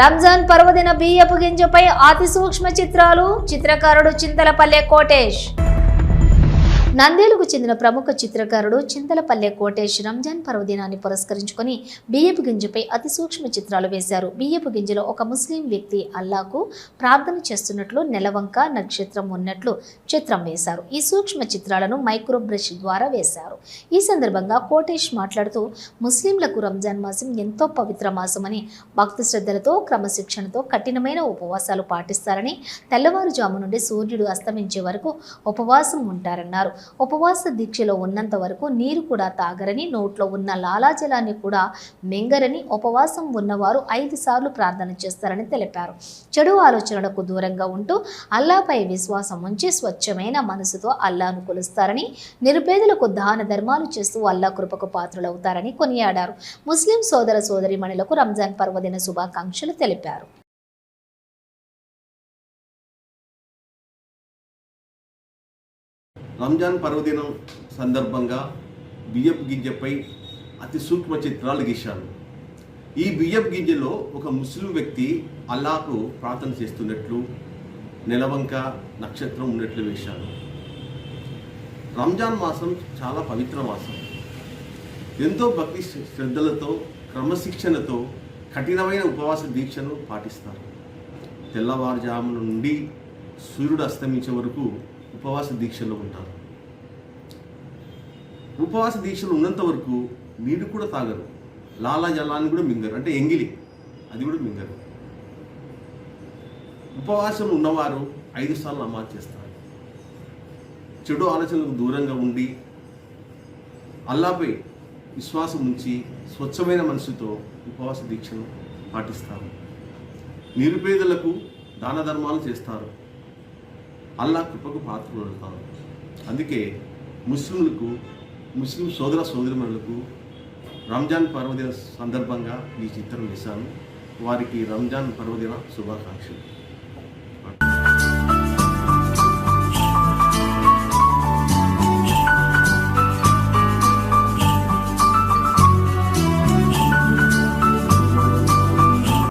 రంజాన్ పర్వదిన బియ్యపు గింజపై అతి సూక్ష్మ చిత్రాలు చిత్రకారుడు చింతలపల్లె కోటేష్. నందేలుకు చెందిన ప్రముఖ చిత్రకారుడు చింతలపల్లె కోటేష్ రంజాన్ పర్వదినాన్ని పురస్కరించుకొని బియ్యపు గింజపై అతి సూక్ష్మ చిత్రాలు వేశారు. బియ్యపు గింజలో ఒక ముస్లిం వ్యక్తి అల్లాకు ప్రార్థన చేస్తున్నట్లు నెలవంక నక్షత్రం ఉన్నట్లు చిత్రం వేశారు. ఈ సూక్ష్మ చిత్రాలను మైక్రో బ్రష్ ద్వారా వేశారు. ఈ సందర్భంగా కోటేష్ మాట్లాడుతూ ముస్లింలకు రంజాన్ మాసం ఎంతో పవిత్ర మాసమని భక్తి శ్రద్ధలతో క్రమశిక్షణతో కఠినమైన ఉపవాసాలు పాటిస్తారని తెల్లవారుజాము నుండి సూర్యుడు అస్తమించే వరకు ఉపవాసం ఉంటారన్నారు. ఉపవాస దీక్షలో ఉన్నంత వరకు నీరు కూడా తాగరని నోట్లో ఉన్న లాలాజలాన్ని కూడా మింగరని ఉపవాసం ఉన్నవారు ఐదు సార్లు ప్రార్థన చేస్తారని తెలిపారు. చెడు ఆలోచనలకు దూరంగా ఉంటూ అల్లాపై విశ్వాసం ఉంచి స్వచ్ఛమైన మనసుతో అల్లాను కొలుస్తారని నిరుపేదలకు దాన ధర్మాలు చేస్తూ అల్లా కృపకు పాత్రులవుతారని కొనియాడారు. ముస్లిం సోదర సోదరిమణులకు రంజాన్ పర్వదిన శుభాకాంక్షలు తెలిపారు. రంజాన్ పర్వదినం సందర్భంగా బియ్యపు గింజపై అతి సూక్ష్మ చిత్రాలు గీశాను ఈ బియ్యపు గింజలో ఒక ముస్లిం వ్యక్తి అల్లాకు ప్రార్థన చేస్తున్నట్లు నెలవంక నక్షత్రం ఉన్నట్లు వేశాను రంజాన్ మాసం చాలా పవిత్ర మాసం. ఎంతో భక్తి శ్రద్ధలతో క్రమశిక్షణతో కఠినమైన ఉపవాస దీక్షను పాటిస్తారు. తెల్లవారుజామున నుండి సూర్యుడు అస్తమించే వరకు ఉపవాస దీక్షలో ఉంటారు. ఉపవాస దీక్షలు ఉన్నంత వరకు నీరు కూడా తాగరు. లాలా జలాన్ని కూడా మింగరు. అంటే ఎంగిలి అది కూడా మింగరు. ఉపవాసం ఉన్నవారు ఐదు సార్లు నమాజ్ చేస్తారు. చెడు ఆలోచనలకు దూరంగా ఉండి అల్లాపై విశ్వాసం ఉంచి స్వచ్ఛమైన మనసుతో ఉపవాస దీక్షను పాటిస్తారు. నిరుపేదలకు దాన ధర్మాలు చేస్తారు. అల్లా కృపకు పాత్రలు అవుతారు అందుకే ముస్లింలకు ముస్లిం సోదర సోదరిమణులకు రంజాన్ పర్వదిన సందర్భంగా ఈ చిత్రం వేశాను. వారికి రంజాన్ పర్వదిన శుభాకాంక్షలు.